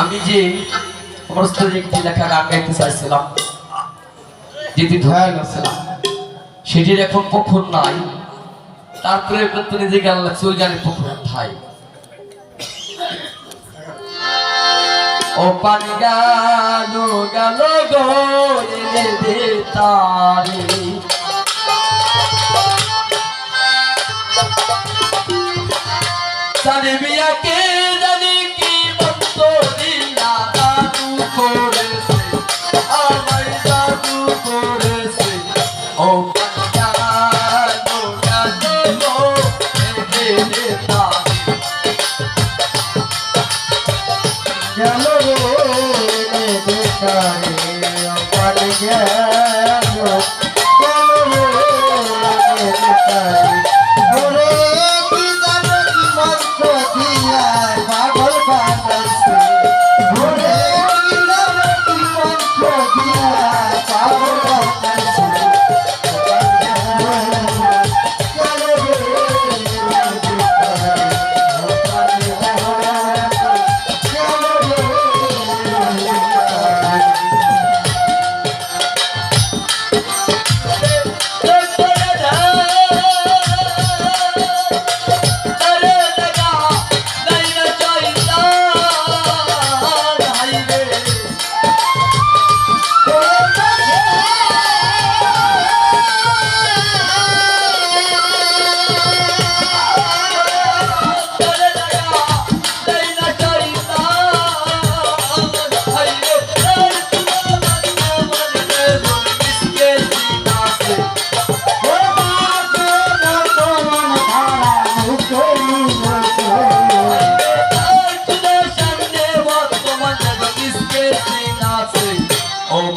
আমি যে একটি লেখা গান গাইতে চাইছিলাম, যেটি ঢুকে গেছিলাম সেটির এখন পুকুর নাই। তারপরে কিন্তু নিজে গান লাগছে ওই গানের পুকুর ঠাই। ও পানি গেল গেল গো তারে। গেল রে বেকারে আমার গেল Oh,